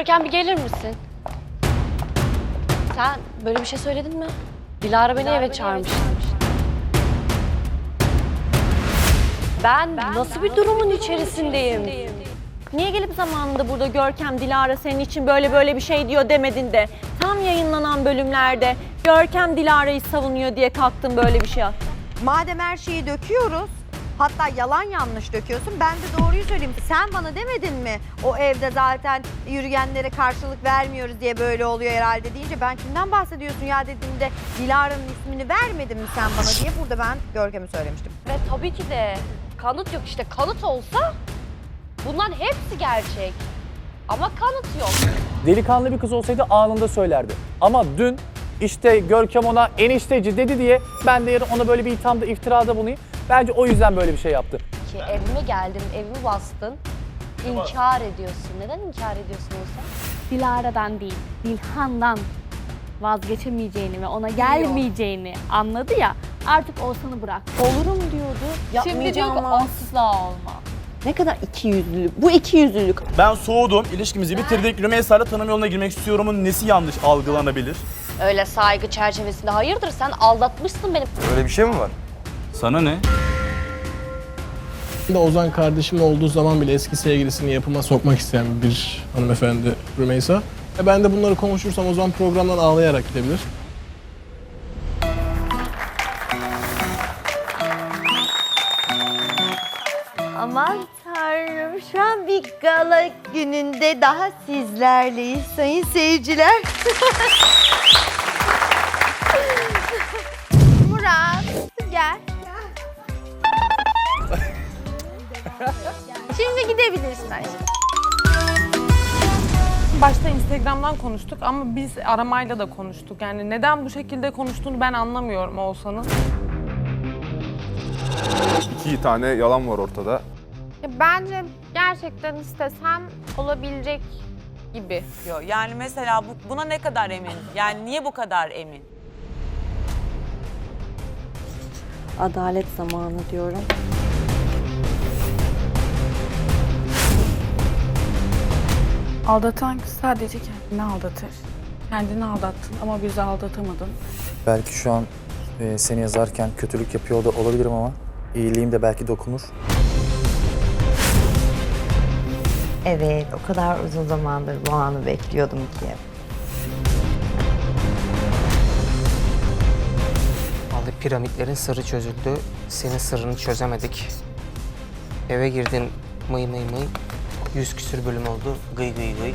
Görkem bir gelir misin? Sen böyle bir şey söyledin mi? Dilara beni eve çağırmış. Ben, nasıl bir durumun içerisindeyim? Niye gelip zamanında burada Görkem Dilara senin için böyle böyle bir şey diyor demedin de tam yayınlanan bölümlerde Görkem Dilara'yı savunuyor diye kalktın böyle bir şey at. Madem her şeyi döküyoruz, hatta yalan yanlış döküyorsun, ben de doğruyu söyleyeyim. Sen bana demedin mi o evde zaten yürüyenlere karşılık vermiyoruz diye böyle oluyor herhalde deyince ben kimden bahsediyorsun ya dediğimde Dilara'nın ismini vermedin mi sen bana diye burada ben Görkem'i söylemiştim. Ve tabii ki de kanıt yok işte kanıt olsa bunların hepsi gerçek. Ama kanıt yok. Delikanlı bir kız olsaydı anında söylerdi. Ama dün işte Görkem ona enişteci dedi diye ben de yarın ona böyle bir ithamda iftirada bulunayım. Bence o yüzden böyle bir şey yaptı. Ki evime geldin, evimi bastın. İnkar ediyorsun. Neden inkar ediyorsun Oğuzhan? Dilara'dan değil, Dilhan'dan vazgeçemeyeceğini ve ona gelmeyeceğini anladı ya. Artık Oğuzhan'ı bırak. Olurum diyordu. Şimdi diyor ki asla olma. Ne kadar iki yüzlülük. Bu iki yüzlülük. Ben soğudum, ilişkimizi bitirdik. Rümeysa'yla tanım yoluna girmek istiyorumun nesi yanlış algılanabilir? Öyle saygı çerçevesinde hayırdır sen aldatmışsın beni. Öyle bir şey mi var? Sana ne? Ozan kardeşim olduğu zaman bile eski sevgilisini yapıma sokmak isteyen bir hanımefendi Rümeysa. E ben de bunları konuşursam o zaman programdan ağlayarak gidebilir. Aman tanrım şu an bir gala gününde daha sizlerleyiz sayın seyirciler. Başta Instagram'dan konuştuk ama biz aramayla da konuştuk. Yani neden bu şekilde konuştuğunu ben anlamıyorum Oğuzhan'ın. İki tane yalan var ortada. Bence gerçekten istesem olabilecek gibi. diyor. Yani mesela bu, buna ne kadar emin? Yani niye bu kadar emin? Adalet zamanı diyorum. Aldatan sadece kendini aldatır. Kendini aldattın ama bizi aldatamadın. Belki şu an e, seni yazarken kötülük yapıyor da olabilirim ama iyiliğim de belki dokunur. Evet o kadar uzun zamandır bu anı bekliyordum ki. Vallahi piramitlerin sırrı çözüldü. Senin sırrını çözemedik. Eve girdin mıy mıy mıy. Yüz küsür bölüm oldu. Gıy gıy gıy.